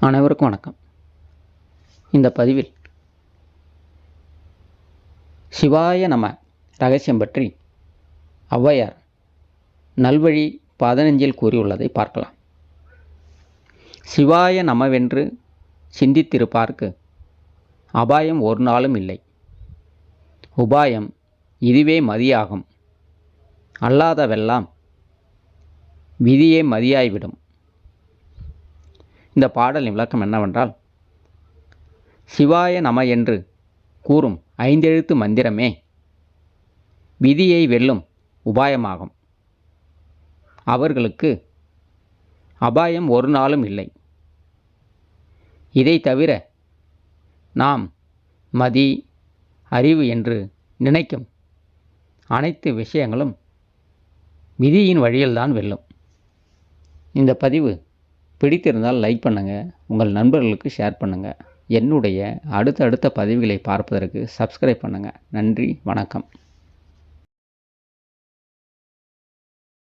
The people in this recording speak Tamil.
அனைவருக்கும் வணக்கம். இந்த பதிவில் சிவாய நம ரகசியம் பற்றி ஔவையார் நல்வழி பதினஞ்சில் கூறியுள்ளதை பார்க்கலாம். சிவாய நமவென்று சிந்தித்திருப்பார்க்கு அபாயம் ஒரு நாளும் இல்லை. உபாயம் இதுவே மதியாகும். அல்லாதவெல்லாம் விதியே மதியாய்விடும். இந்த பாடலின் விளக்கம் என்னவென்றால் சிவாய நம என்று கூறும் ஐந்தெழுத்து மந்திரமே விதியை வெல்லும் உபாயமாகும். அவர்களுக்கு அபாயம் ஒரு நாளும் இல்லை. இதை தவிர நாம் மதி அறிவு என்று நினைக்கும் அனைத்து விஷயங்களும் விதியின் வழியில்தான் வெல்லும். இந்த பதிவு பிடித்திருந்தால் லைக் பண்ணுங்கள் உங்கள் நண்பர்களுக்கு ஷேர் பண்ணுங்கள் என்னுடைய அடுத்தடுத்த பதிவுகளை பார்ப்பதற்கு சப்ஸ்கிரைப் பண்ணுங்கள் நன்றி வணக்கம்.